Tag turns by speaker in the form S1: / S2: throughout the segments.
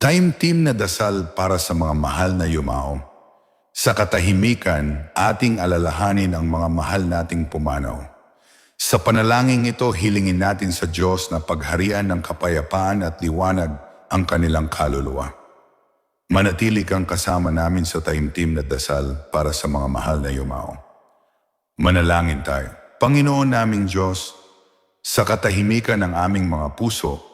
S1: Time team na dasal para sa mga mahal na yumao. Sa katahimikan, ating alalahanin ang mga mahal nating pumanaw. Sa panalangin ito, hilingin natin sa Diyos na pagharian ng kapayapaan at liwanag ang kanilang kaluluwa. Manatili kang kasama namin sa taimtim na dasal para sa mga mahal na yumao. Manalangin tayo. Panginoon naming Diyos, sa katahimikan ng aming mga puso,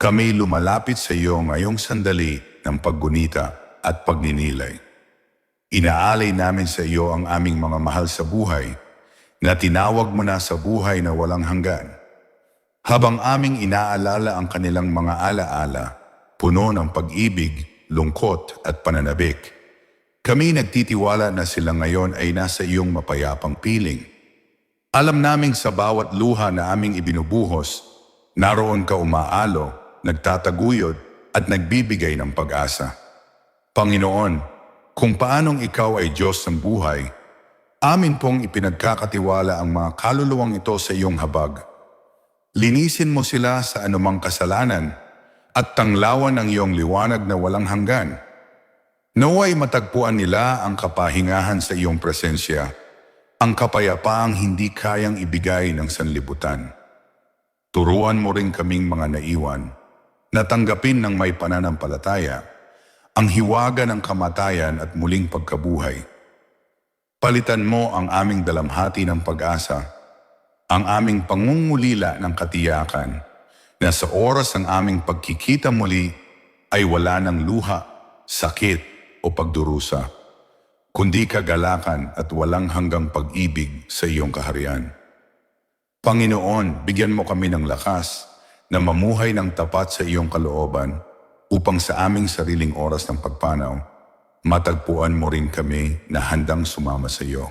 S1: kami lumalapit sa iyo ngayong sandali ng paggunita at pagninilay. Inaalay namin sa iyo ang aming mga mahal sa buhay na tinawag mo na sa buhay na walang hanggan. Habang aming inaalala ang kanilang mga alaala, puno ng pag-ibig, lungkot at pananabik, kami nagtitiwala na sila ngayon ay nasa iyong mapayapang piling. Alam naming sa bawat luha na aming ibinubuhos, naroon ka umaalo, nagtataguyod at nagbibigay ng pag-asa. Panginoon, kung paanong ikaw ay Diyos ng buhay, amin pong ipinagkakatiwala ang mga kaluluwang ito sa iyong habag. Linisin mo sila sa anumang kasalanan at tanglawan ng iyong liwanag na walang hanggan. Naway matagpuan nila ang kapahingahan sa iyong presensya, ang kapayapaang hindi kayang ibigay ng sanlibutan. Turuan mo rin kaming mga naiwan na tanggapin ng may pananampalataya ang hiwaga ng kamatayan at muling pagkabuhay. Palitan mo ang aming dalamhati ng pag-asa, ang aming pangungulila ng katiyakan, na sa oras ng aming pagkikita muli ay wala ng luha, sakit o pagdurusa, kundi kagalakan at walang hanggang pag-ibig sa iyong kaharian. Panginoon, bigyan mo kami ng lakas na mamuhay ng tapat sa iyong kalooban upang sa aming sariling oras ng pagpanaw, matagpuan mo rin kami na handang sumama sa iyo.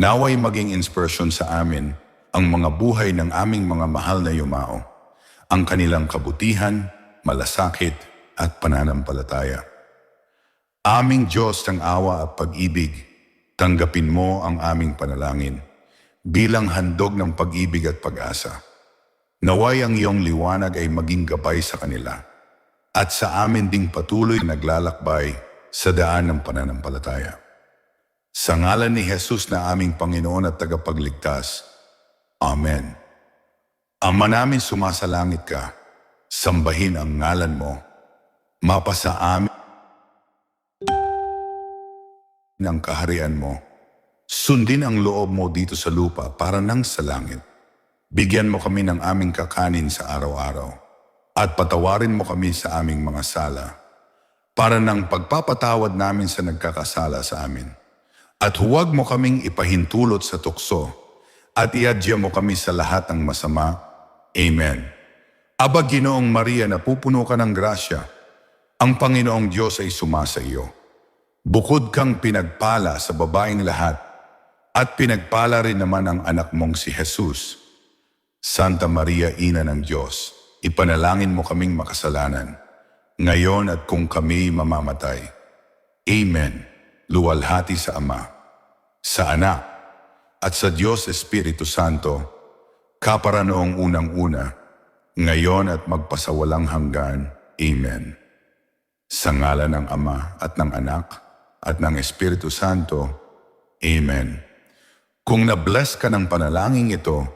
S1: Naway maging inspirasyon sa amin ang mga buhay ng aming mga mahal na yumao, ang kanilang kabutihan, malasakit at pananampalataya. Aming Diyos ng awa at pag-ibig, tanggapin mo ang aming panalangin bilang handog ng pag-ibig at pag-asa. Naway ang iyong liwanag ay maging gabay sa kanila at sa amin ding patuloy na naglalakbay sa daan ng pananampalataya. Sa ngalan ni Jesus na aming Panginoon at tagapagligtas. Amen. Ama namin sumasalangit ka, sambahin ang ngalan mo, mapasa amin ng kaharian mo. Sundin ang loob mo dito sa lupa para nang sa langit. Bigyan mo kami ng aming kakanin sa araw-araw at patawarin mo kami sa aming mga sala para ng pagpapatawad namin sa nagkakasala sa amin. At huwag mo kaming ipahintulot sa tukso at iadya mo kami sa lahat ng masama. Amen. Aba Ginoong Maria na pupuno ka ng grasya, ang Panginoong Diyos ay sumasa iyo. Bukod kang pinagpala sa babaeng lahat, at pinagpala rin naman ang anak mong si Jesus. Santa Maria, Ina ng Diyos, ipanalangin mo kaming makasalanan, ngayon at kung kami mamamatay. Amen. Luwalhati sa Ama, sa Anak, at sa Diyos Espiritu Santo, kapara noong unang-una, ngayon at magpasawalang hanggan. Amen. Sa ngala ng Ama at ng Anak at ng Espiritu Santo. Amen. Kung na-bless ka ng panalangin ito,